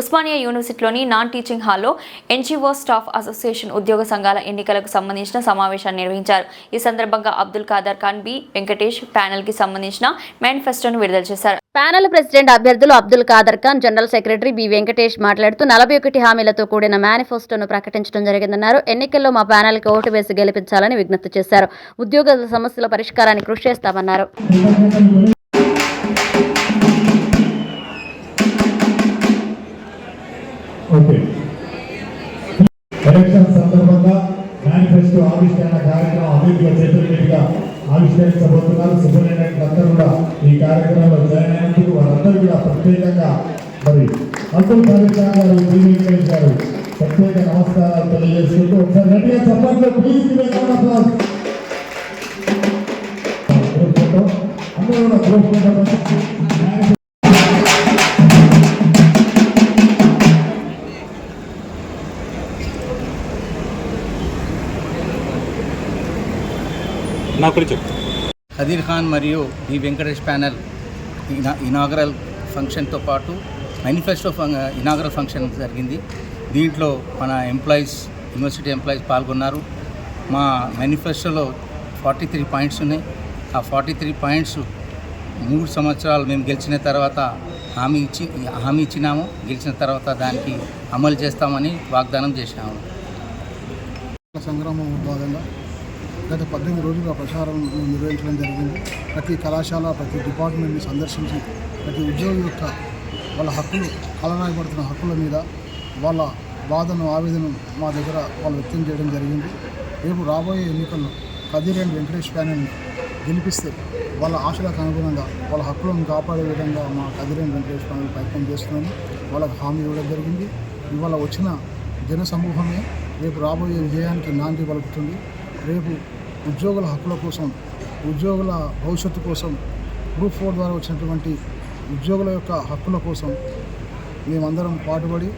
ఉస్మానియా యూనివర్సిటీలోని non teaching హాల్లో NGO staff association ఉద్యోగ సంఘాల ఎన్నికలకు సంబంధించిన సమావేశాన్ని నిర్వహించారు. ఈ సందర్భంగా అబ్దుల్ ఖాదర్ ఖాన్ బి. వెంకటేష్ ప్యానెల్కి సంబంధించిన మేనిఫెస్టోను విడుదల చేశారు. ప్యానెల్ ప్రెసిడెంట్ అభ్యర్థులు Abdul Khader Khan general secretary B. Venkatesh మాట్లాడుతూ నలభై ఒకటి హామీలతో కూడిన మేనిఫెస్టోను ప్రకటించడం జరిగిందన్నారు. ఎన్నికల్లో మా ప్యానెల్కి ఓటు వేసి గెలిపించాలని విజ్ఞప్తి చేశారు. ఉద్యోగుల సమస్యల పరిష్కారానికి కృషి చేస్తామన్నారు. ఓకే. ఎలక్షన్ సందర్భంగా మేనిఫెస్టో ఆవిష్కరణ కార్యక్రమం అభివృద్ధిగా చేతులగా ఆవిష్కరించబోతున్నారు. సుబ్రహ్మణ్యం అందరూ కూడా ఈ కార్యక్రమంలో జాయిన్ అయినందుకు వారందరూ కూడా ప్రత్యేకంగా మరి అబ్దుల్ ఖాదర్ గారు బి. గారు ప్రత్యేక నమస్కారాలు తెలియజేసుకుంటూ ఒకసారి గట్టిగా చెప్పండి. ప్లీజ్ అందరూ కూడా నా గురించి ఖదీర్ ఖాన్ మరియు ఈ వెంకటేష్ ప్యానెల్ ఇనా ఇనాగరల్ ఫంక్షన్తో పాటు మేనిఫెస్టో ఫం ఇనాగరల్ ఫంక్షన్ జరిగింది. దీంట్లో మన ఎంప్లాయీస్ యూనివర్సిటీ ఎంప్లాయీస్ పాల్గొన్నారు. మా మేనిఫెస్టోలో ఫార్టీ త్రీ పాయింట్స్ ఉన్నాయి. ఆ ఫార్టీ త్రీ పాయింట్స్ మూడు సంవత్సరాలు మేము గెలిచిన తర్వాత హామీ ఇచ్చి హామీ ఇచ్చినాము. గెలిచిన తర్వాత దానికి అమలు చేస్తామని వాగ్దానం చేసినాము. సంగ్రామం భాగంగా గత పద్దెనిమిది రోజులుగా ప్రచారం నిర్వహించడం జరిగింది. ప్రతి కళాశాల ప్రతి డిపార్ట్మెంట్ని సందర్శించి ప్రతి ఉద్యోగి యొక్క వాళ్ళ హక్కులు కలనాయబడుతున్న హక్కుల మీద వాళ్ళ బాధను ఆవేదనను మా దగ్గర వాళ్ళు వ్యక్తం చేయడం జరిగింది. రేపు రాబోయే ఎన్నికల్లో కదిరి అండ్ వెంకటేష్ ప్యానల్ని గెలిపిస్తే వాళ్ళ ఆశలకు అనుగుణంగా వాళ్ళ హక్కులను కాపాడే విధంగా మా కదిరేని వెంకటేష్ ప్యానెల్ ప్రయత్నం చేస్తున్నాము వాళ్ళకు హామీ ఇవ్వడం జరిగింది. ఇవాళ వచ్చిన జన సమూహమే రేపు రాబోయే విజయానికి నాంది పలుకుతుంది. రేపు ఉద్యోగుల హక్కుల కోసం ఉద్యోగుల భవిష్యత్తు కోసం గ్రూప్ ఫోర్ ద్వారా వచ్చినటువంటి ఉద్యోగుల యొక్క హక్కుల కోసం మేమందరం పాటుపడి